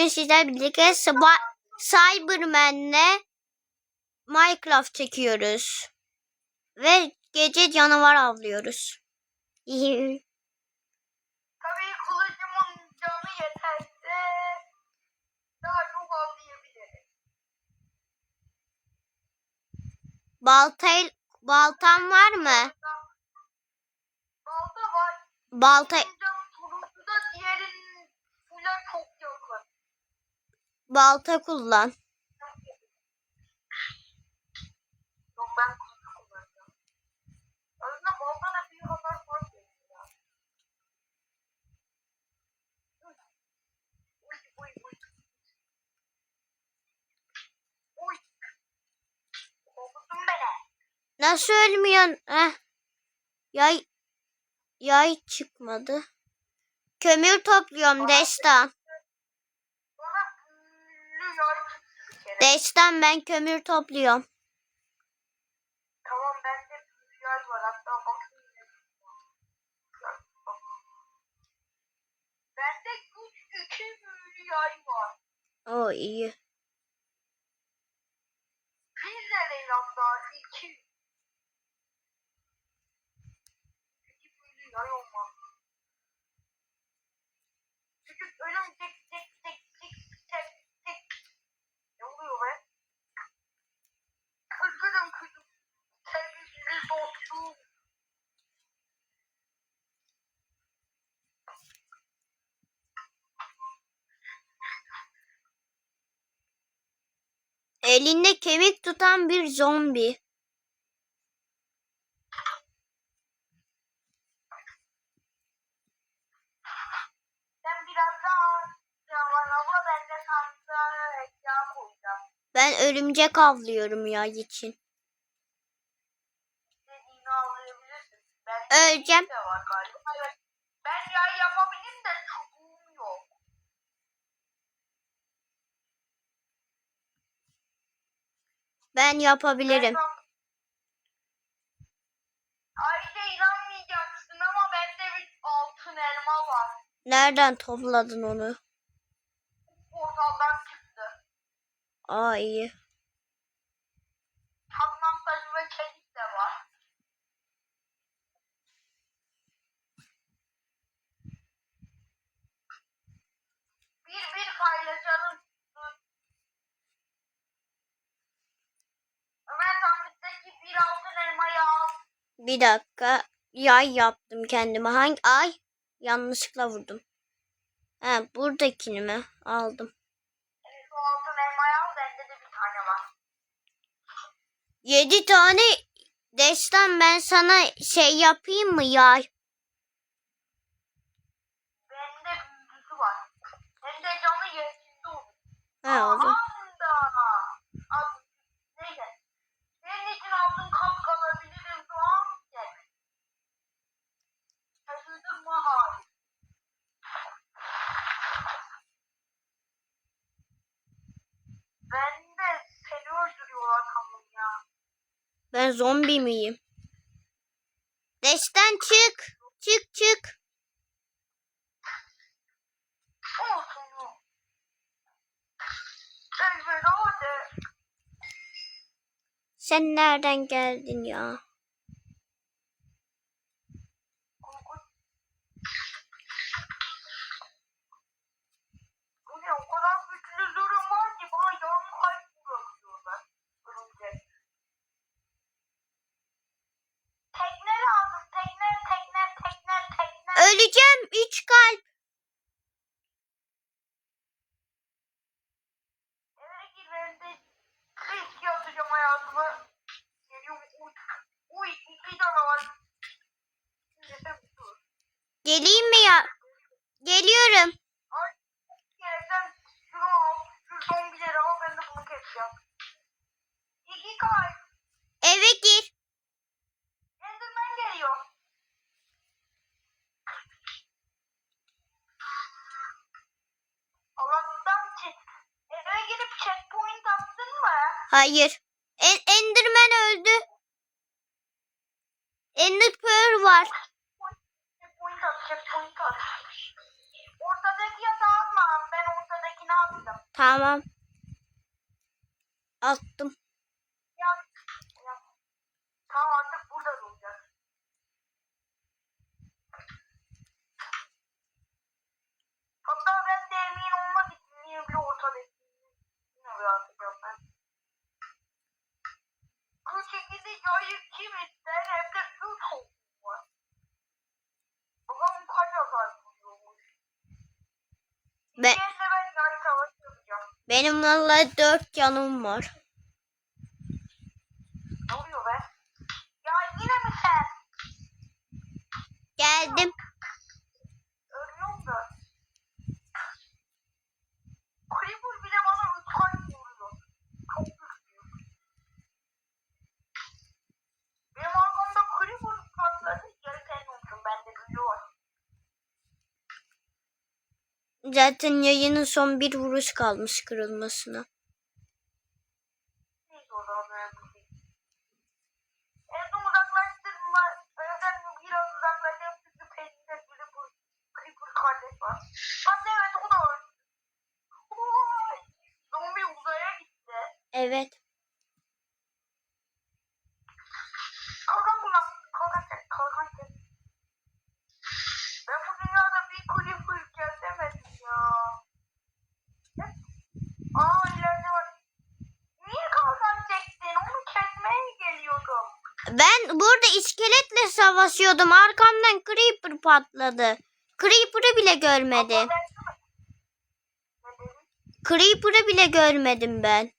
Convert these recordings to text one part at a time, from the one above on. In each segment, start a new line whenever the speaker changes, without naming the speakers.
Bugün sizlerle birlikte Cyberman'le Minecraft çekiyoruz. Ve gece canavar avlıyoruz.
Tabii kılıcımın canı yeterse daha çok avlayabilirim.
Baltay baltan var mı?
Balta var.
Balta
Birinin canı turuncu da diğerinin çok.
Balta kullan.
Yok ben kılıç kullanacağım. Aslında balta da bir hasar fark ediyor ya. Uy uy uy. Uy. Korkuttun beni.
Nasıl ölmüyorsun? Heh. Yay yay çıkmadı. Kömür topluyorum Destan.
Bana büyülü yay bir.
Destan ben kömür topluyorum.
Tamam bende büyülü yay var hatta bakayım. Bende güç iki büyülü yay var.
O iyi.
Bir de hatta iki. İki büyülü yay olmaz.
Elinde kemik tutan bir zombi.
Ben
örümcek avlıyorum ya için. Öleceğim.
de var galiba. Evet. Ben yay yapabilirim de çubuğum yok.
Ben yapabilirim.
Ben inanmayacaksın ama bende bir altın elma var.
Nereden topladın onu?
Portaldan çıktı.
Aa iyi.
Tatlan taşı ve çelik de var. Bir bir paylaşalım. Ömer sandıktaki bir altın elmayı al.
Bir dakika. Yay yaptım kendime. Hangi ay? Yanlışlıkla vurdum. Ha buradakini mi? Aldım.
Evet o altın elmayı al. Bende de bir tane var.
Yedi tane destan ben sana şey yapayım mı yay?
Bende büyücüsü var. Hem de canı yerinde olur.
Ha oldu.
Anda. Abi, neyse. Senin için altın kap kalabilirim şu an. Gel. Şaşırdın mı? Hayır. Ben de seni öldürüyorlar tamam ya.
Ben zombi miyim? Destan çık. Çık çık.
Sen
nereden geldin ya?
Korkut. Bu ne o kadar güçlü durum var ki bana yarım kalp bırakıyorlar. Örümcek. Tekne lazım. Tekne, tekne, tekne, tekne.
Öleceğim. Üç kalp.
Eve gir ben de riske atacağım hayatımı. Geliyorum. Uy, uy bir canavar. Nefes dur.
Geleyim mi ya? Geliyorum.
Ay, gerekten şunu al. Şu zombileri al ben de bunu keseceğim. Kalp.
Eve gir.
Enderman geliyor. Allah'tan. Eve girip checkpoint attın mı?
Hayır. En Enderman öldü. Ender Pearl var.
Checkpoint at, checkpoint at. Ortadaki yatağı atma. Ben ortadakini atmam.
Tamam. Attım.
Ya, ya. Tamam artık burada duracağız. Hatta ben de emin olmak için niye bile ortada yine bir atacağım ben. Bu şekilde yayı kim ister hem de su soğuğu var. Bakalım kaç atar buluyormuş.
Ben,
İçeride ben yay savaşı yapacağım.
benim vallahi dört canım var.
Ne oluyor be? Ya yine mi sen?
Geldim.
Ölüyorum da. Creeper bile bana üç kalp vuruyor. Çok güçlü. Benim arkamda Creeper patladı. Geri sen olsun. Bende büyü var.
Zaten yayının son bir vuruş kalmış kırılmasına.
Neyse o zaman önemli değil. Evden uzaklaştırma. Evden biraz uzaklaştırma. Çünkü peşinde Creeper, Creeper kardeş var. Hatta evet o da öldü. Oy! Zombi uzaya gitti.
Evet.
Kalkan kullan. Kalkan çek. Kalkan çek. Ben bu dünyada bir Creeper kesemedim ya. Hep- Aa ileride var. Niye kalkan çektin? Onu kesmeye mi geliyordum?
Ben burada iskeletle savaşıyordum. Arkamdan creeper patladı. Creeper'ı bile görmedim. Creeper'ı bile görmedim. Ben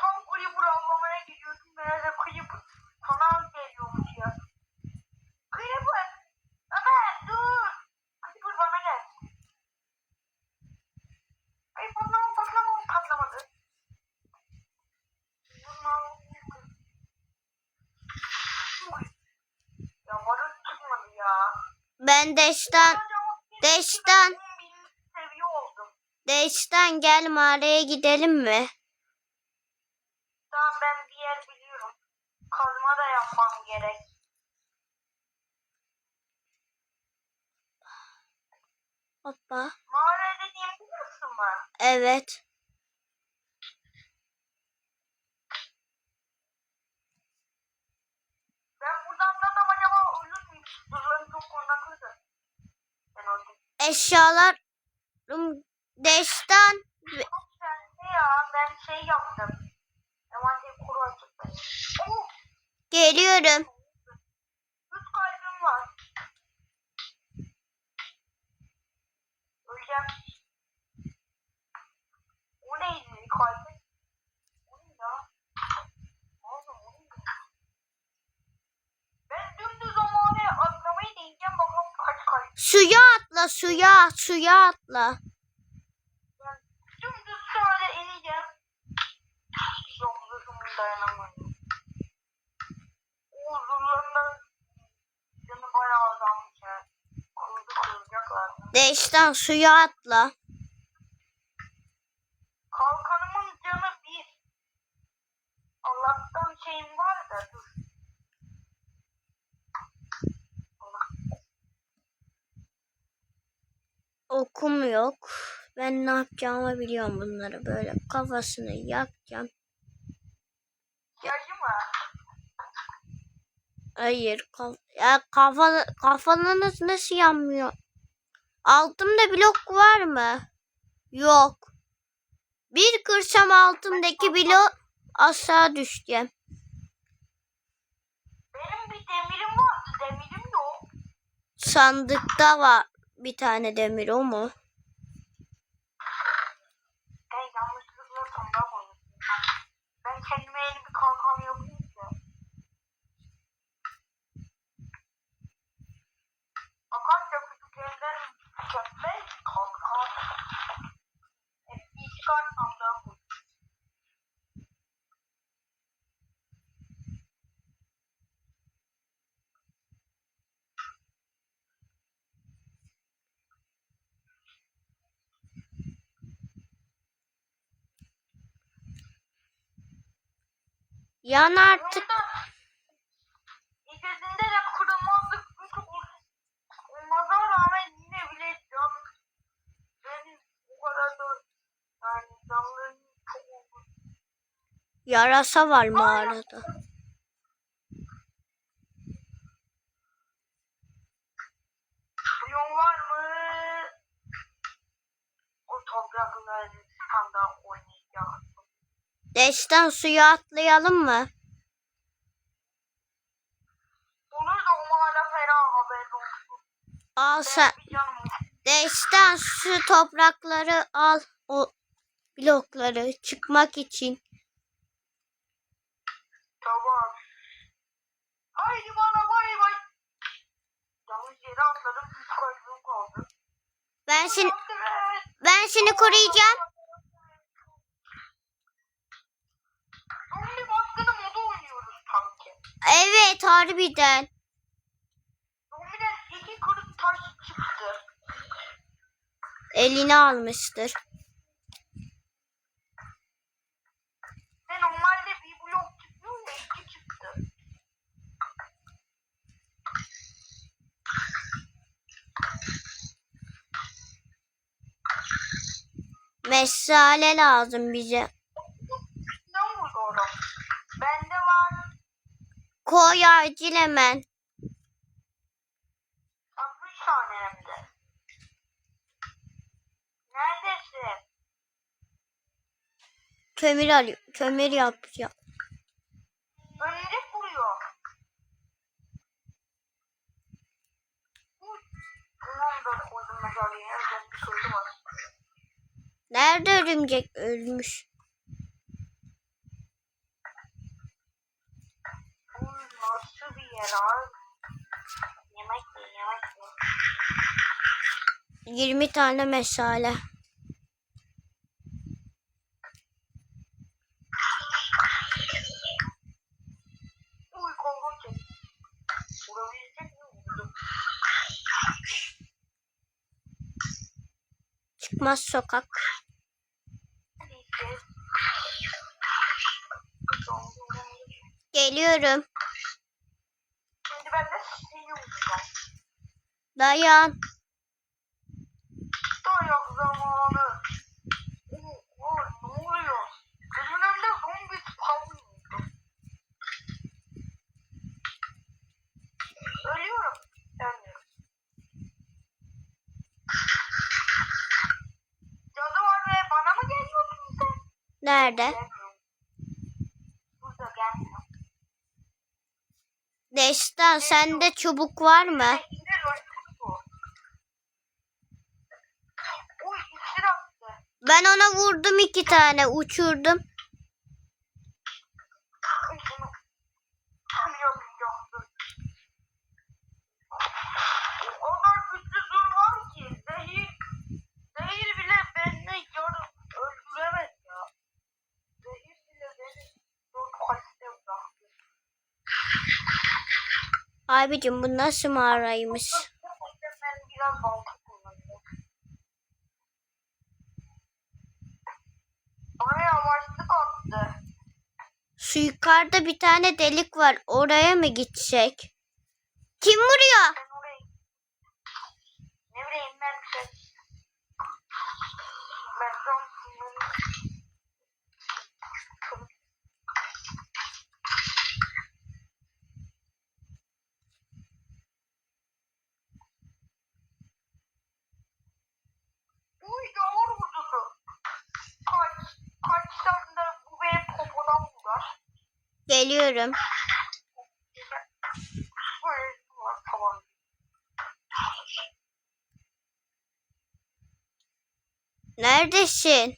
tam Creeper avlamaya gidiyordum. Meğerse Creeper sana geliyormuş ya. Creeper! Ömer dur! Creeper bana gel. Ay patlama patlama patlamadı. Ya bana çıkmadı ya.
Ben Deş'ten, Deş'ten. Deş'ten gel mağaraya gidelim mi?
Tamam ben bir yer biliyorum. Kazma da yapmam gerek.
Hoppa.
Mağara dediğim burası mı?
Evet.
Ben buradan atlasam acaba ölür müyüm? Zırhlarım çok korunaklıdır. Ben öldüm.
Eşyalar Deş'ten
Çok sende ya. Ben şey yaptım. Kuru. Oh!
geliyorum.
Üç kalbim var. Öleceğim. O neydi kalbi? O ne ya? Oğlum o neydi? Ben dümdüz o mağaraya atlamayı deneyeceğim. Bakalım kaç kalp.
Suya atla suya suya atla.
Dümdüz şöyle ineceğim. Zırhımı dayanamıyorum. O zırhlarında canı bayağı azalmış ya. Kırıldı kırılacaklar.
Deş'ten suya atla.
Kalkanımın canı bir. Allah'tan şeyim var da dur.
Okum yok. Ben ne yapacağımı biliyorum bunları. Böyle kafasını yakacağım.
Yacı mı?
Hayır. Kaf ya kafa kafanız nasıl yanmıyor? Altımda blok var mı? Yok. Bir kırsam altımdaki blok aşağı düşeceğim.
Benim bir demirim var. Demirim yok.
Sandıkta var bir tane demir o mu? Yan artık.
İkisinde de kırmızı olmasına rağmen yine bile can
benim bu kadar
da yani canlarım çok oldu. Yarasa var mağarada.
Ay, Destan suya atlayalım mı?
Olur da umarım fena haber olsun.
Al sen. Destan şu toprakları al. O blokları çıkmak için.
Tamam. Haydi bana bay bay. Yanlış yere atladım. Üç kalbim kaldı.
Ben seni
Evet.
ben seni koruyacağım. Evet harbiden.
İki taş çıktı.
Elini almıştır.
Ve normalde bir blok çıkıyor ya iki çıktı.
Mesale lazım bize.
Ne oldu orada? Bende var.
Koy acil hemen.
60 tane hem de. Neredesin?
Kömür alıyor. Kömür yapacağım.
Da koydum meşaleyi. Evden bir.
Nerede örümcek ölmüş?
Uy abi? Yemek ye yemek ye.
20 tane mesale. Çıkmaz sokak. Geliyorum.
Şimdi ben de seni vuracağım.
Dayan.
Dayak zamanı. Oo, ne oluyor? Gözümün önünde zombi spawn. Ölüyorum. Ölmüyorum. Cadı var ve bana mı geliyorsun sen?
Nerede?
Burada gelmiyor.
Destan sende çubuk var mı? Ben ona vurdum iki tane uçurdum.
Uy bunu tam yapacaktım. O kadar güçlü zırh var ki zehir, zehir bile beni yarım öldüremez ya. Zehir bile beni dört kalite bıraktı.
Abicim bu nasıl mağaraymış? Şu yukarıda bir tane delik var. Oraya mı gitsek? Kim vuruyor?
Ben oraya ne bileyim ben bir şey. Ben son Uy yavur vurdu. Kaç, kaç tane de bu benim popodan vurar.
Geliyorum.
Var.
Neredesin?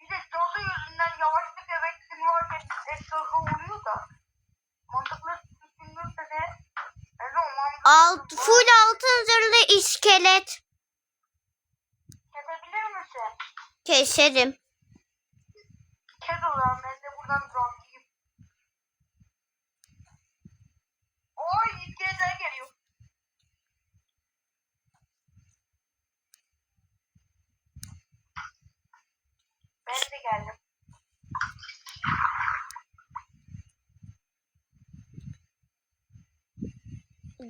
Bir de cadı yüzünden yavaşlık efektim varken etrafı vuruyor da. Mantıklı düşünürse de.
Alt, full altın zırhlı iskelet.
Kesebilir misin?
Keserim.
Kes o geldim.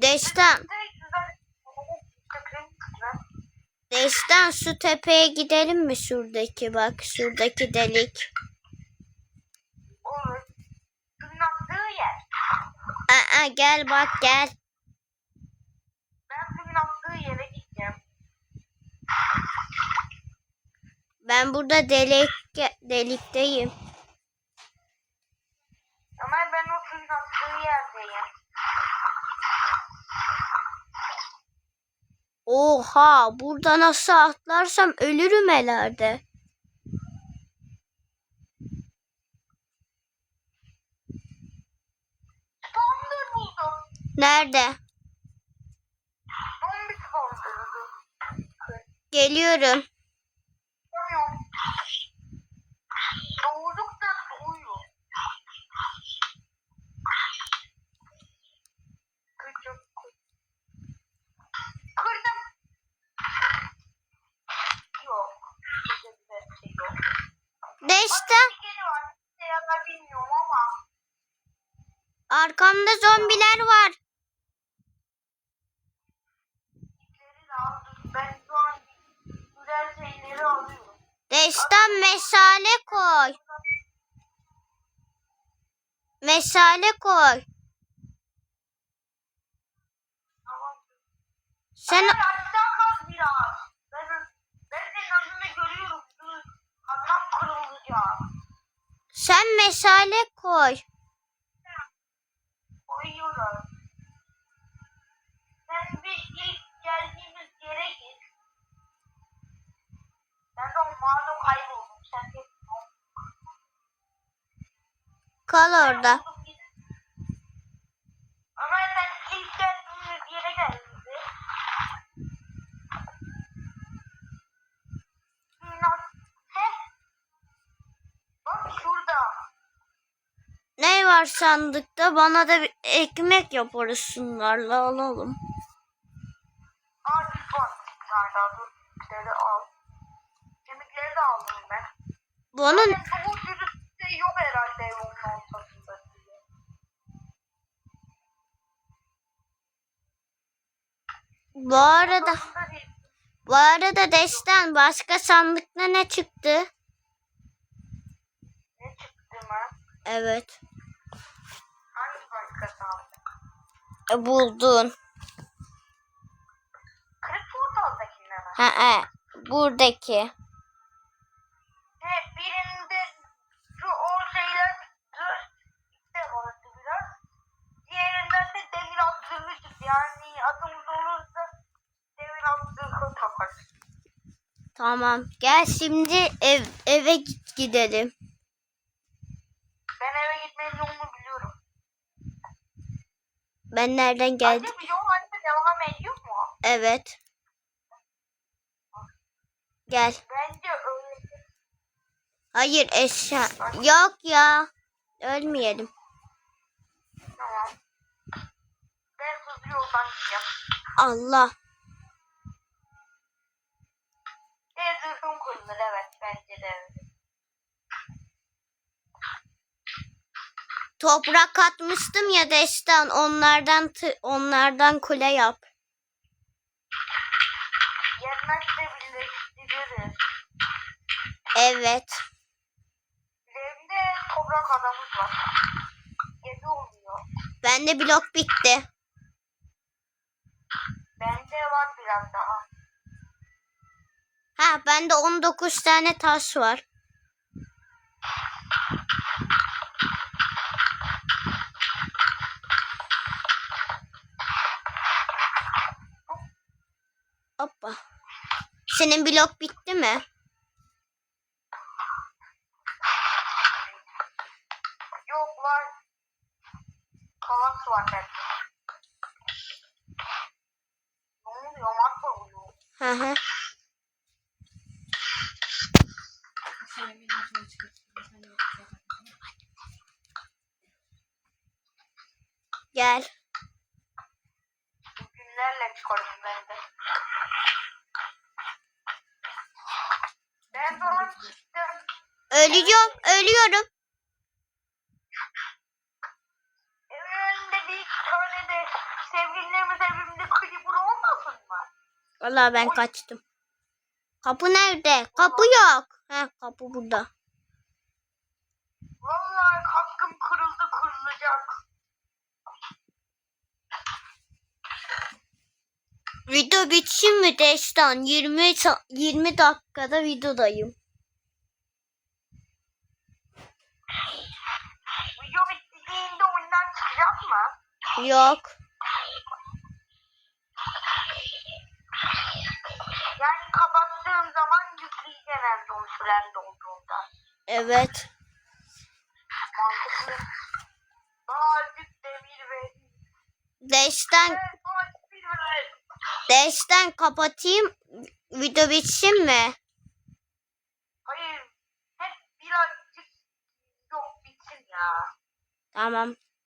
Deşten.
Deşten şu tepeye gidelim mi şuradaki bak şuradaki delik. Aa, gel bak gel.
Ben tırnaklığı yere gideceğim.
Ben burada delik delikteyim.
Ama ben o suyun attığı yerdeyim.
Oha burada nasıl atlarsam ölürüm herhalde.
Spawner buldum.
Nerede?
Zombi spawner'ı.
Geliyorum.
Bilmiyorum. Doğduk da doğuyor. Kırdım. Kırdım. Yok. Kırdım bir şey yok.
Deşte
Bir kere var. Ne yalan bilmiyorum ama.
Arkamda zombiler var.
İpleri de aldım. Ben şu an güzel şeyleri alıyorum.
Deşten mesale koy. Mesale koy. Sen
Hayır, aşağı kal biraz. Ben, ben senin önünü görüyorum. Dur. Kazan kırılacak.
sen mesale koy.
Koyuyorum. Sen bir ilk geldiğimiz yere git. Ben de o mağara kayboldum. Sen de
Kal orada.
Ama sen ilk geldiğimiz yere geldin. Heh. Bak şurada.
Ne var sandıkta? Bana da bir ekmek yaparız şunlarla alalım.
Var. Bir tane daha dur. Şöyle al. Kemikleri de aldım ben.
Bunun
Yani bu sürüsü yok herhalde onun ortasında
bu arada bu arada Deşten başka sandıkta ne çıktı?
Ne çıktı mı?
Evet.
Başka sandık?
E, buldun.
Kırık portaldakinde mi?
Ha, ha, buradaki.
He birinde şu o şeyler. İşte orası biraz. Diğerinden de demir çıktı. Yani adımız olursa demir attığını takarız.
Tamam. Gel şimdi ev eve git gidelim.
Ben eve yolunu biliyorum.
Ben nereden geldim?
Yol harita devam ediyor mu?
Evet. Gel.
Bence öyle.
Hayır eşya. Yok ya. Ölmeyelim.
Tamam. Ben hızlı yoldan gideceğim.
Allah.
Zırhım kırılır evet bence de.
Toprak atmıştım ya Destan. Onlardan onlardan kule yap.
Yetmezse birleştiririz.
Evet.
Evde toprak adamız var. Gece oluyor.
Bende blok bitti.
Bende var biraz daha.
Ha bende 19 tane taş var. Hoppa. Senin blok bitti mi?
Yok var. Kalas var bende. Ne oluyor? Mat oluyor.
Hı hı. Gel.
Günlerle çıkarım. Ben
Ölüyorum, ölüyorum.
Önünde bir tane de sevgililerimiz evimde creeper olmasın mı?
Valla ben kaçtım. Kapı nerede? Kapı yok. He kapı burada.
Vallahi hakkım kırıldı kırılacak.
Video bitsin mi Destan? 20 sa- 20 dakikada videodayım.
Video bittiğinde oyundan çıkacak mı?
Yok.
Yani kapattığım zaman yükleyeceğim de o süren dolduğunda.
Evet.
Mantıklı. Azıcık demir ver.
Destan
Evet.
Destan kapatayım. Video bitsin mi?
Hayır. Hep birazcık yok bitsin ya.
Tamam.